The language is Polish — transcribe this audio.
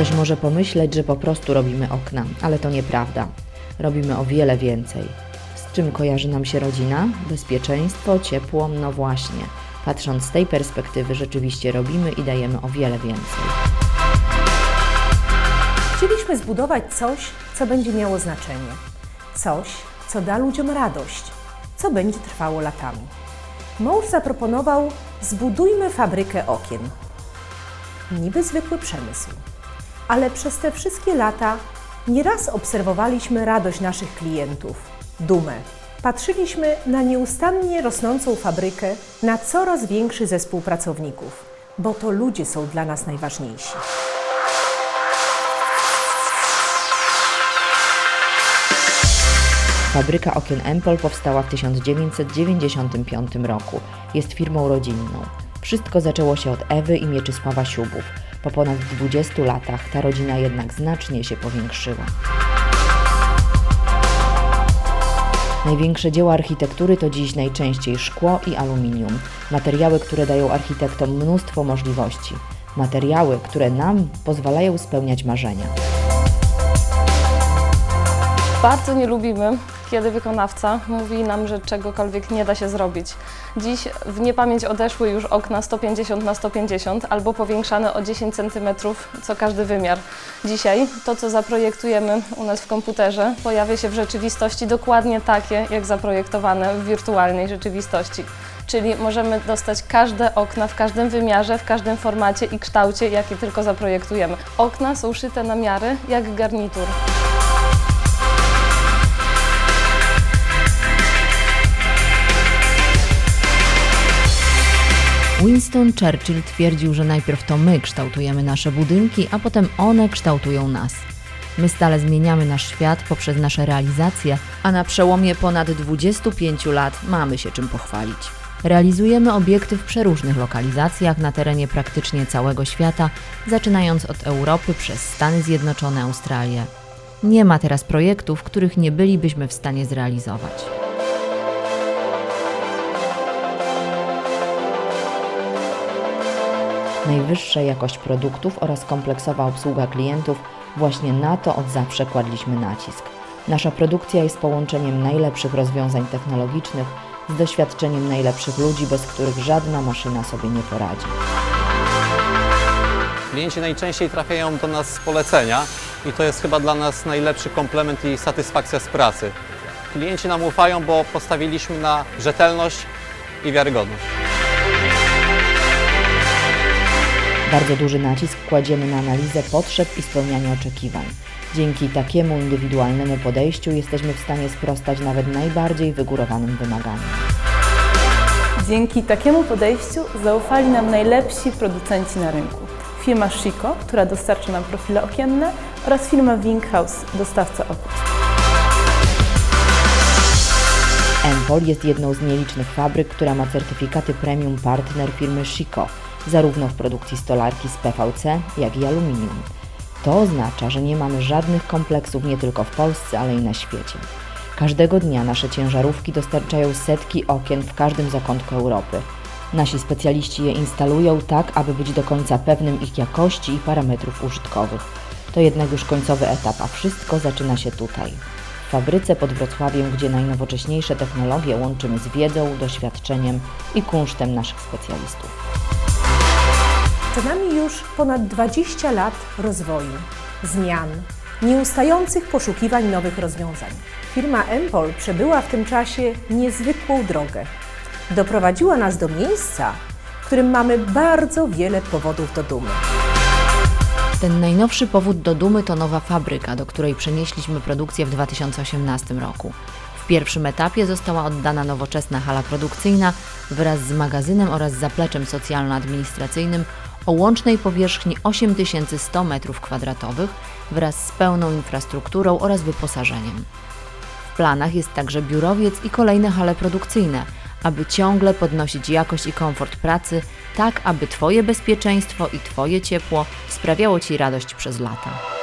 Ktoś może pomyśleć, że po prostu robimy okna, ale to nieprawda. Robimy o wiele więcej. Z czym kojarzy nam się rodzina? Bezpieczeństwo, ciepło, no właśnie. Patrząc z tej perspektywy, rzeczywiście robimy i dajemy o wiele więcej. Chcieliśmy zbudować coś, co będzie miało znaczenie. Coś, co da ludziom radość, co będzie trwało latami. Mąż zaproponował: zbudujmy fabrykę okien. Niby zwykły przemysł. Ale przez te wszystkie lata nieraz obserwowaliśmy radość naszych klientów, dumę. Patrzyliśmy na nieustannie rosnącą fabrykę, na coraz większy zespół pracowników, bo to ludzie są dla nas najważniejsi. Fabryka okien Empol powstała w 1995 roku. Jest firmą rodzinną. Wszystko zaczęło się od Ewy i Mieczysława Siubów. Po ponad 20 latach ta rodzina jednak znacznie się powiększyła. Największe dzieła architektury to dziś najczęściej szkło i aluminium. Materiały, które dają architektom mnóstwo możliwości. Materiały, które nam pozwalają spełniać marzenia. Bardzo nie lubimy, kiedy wykonawca mówi nam, że czegokolwiek nie da się zrobić. Dziś w niepamięć odeszły już okna 150 na 150 albo powiększane o 10 cm co każdy wymiar. Dzisiaj to, co zaprojektujemy u nas w komputerze, pojawia się w rzeczywistości dokładnie takie, jak zaprojektowane w wirtualnej rzeczywistości. Czyli możemy dostać każde okna w każdym wymiarze, w każdym formacie i kształcie, jaki tylko zaprojektujemy. Okna są szyte na miarę jak garnitur. Winston Churchill twierdził, że najpierw to my kształtujemy nasze budynki, a potem one kształtują nas. My stale zmieniamy nasz świat poprzez nasze realizacje, a na przełomie ponad 25 lat mamy się czym pochwalić. Realizujemy obiekty w przeróżnych lokalizacjach na terenie praktycznie całego świata, zaczynając od Europy przez Stany Zjednoczone, Australię. Nie ma teraz projektów, których nie bylibyśmy w stanie zrealizować. Najwyższa jakość produktów oraz kompleksowa obsługa klientów właśnie na to od zawsze kładliśmy nacisk. Nasza produkcja jest połączeniem najlepszych rozwiązań technologicznych z doświadczeniem najlepszych ludzi, bez których żadna maszyna sobie nie poradzi. Klienci najczęściej trafiają do nas z polecenia i to jest chyba dla nas najlepszy komplement i satysfakcja z pracy. Klienci nam ufają, bo postawiliśmy na rzetelność i wiarygodność. Bardzo duży nacisk kładziemy na analizę potrzeb i spełnianie oczekiwań. Dzięki takiemu indywidualnemu podejściu jesteśmy w stanie sprostać nawet najbardziej wygórowanym wymaganiom. Dzięki takiemu podejściu zaufali nam najlepsi producenci na rynku. Firma Shiko, która dostarcza nam profile okienne oraz firma Winghouse, dostawca okuć. Empol jest jedną z nielicznych fabryk, która ma certyfikaty Premium Partner firmy Shiko, zarówno w produkcji stolarki z PVC, jak i aluminium. To oznacza, że nie mamy żadnych kompleksów nie tylko w Polsce, ale i na świecie. Każdego dnia nasze ciężarówki dostarczają setki okien w każdym zakątku Europy. Nasi specjaliści je instalują tak, aby być do końca pewnym ich jakości i parametrów użytkowych. To jednak już końcowy etap, a wszystko zaczyna się tutaj. W fabryce pod Wrocławiem, gdzie najnowocześniejsze technologie łączymy z wiedzą, doświadczeniem i kunsztem naszych specjalistów. Za nami już ponad 20 lat rozwoju, zmian, nieustających poszukiwań nowych rozwiązań. Firma Empol przebyła w tym czasie niezwykłą drogę. Doprowadziła nas do miejsca, w którym mamy bardzo wiele powodów do dumy. Ten najnowszy powód do dumy to nowa fabryka, do której przenieśliśmy produkcję w 2018 roku. W pierwszym etapie została oddana nowoczesna hala produkcyjna wraz z magazynem oraz zapleczem socjalno-administracyjnym o łącznej powierzchni 8100 m2 wraz z pełną infrastrukturą oraz wyposażeniem. W planach jest także biurowiec i kolejne hale produkcyjne, aby ciągle podnosić jakość i komfort pracy, tak aby Twoje bezpieczeństwo i Twoje ciepło sprawiało Ci radość przez lata.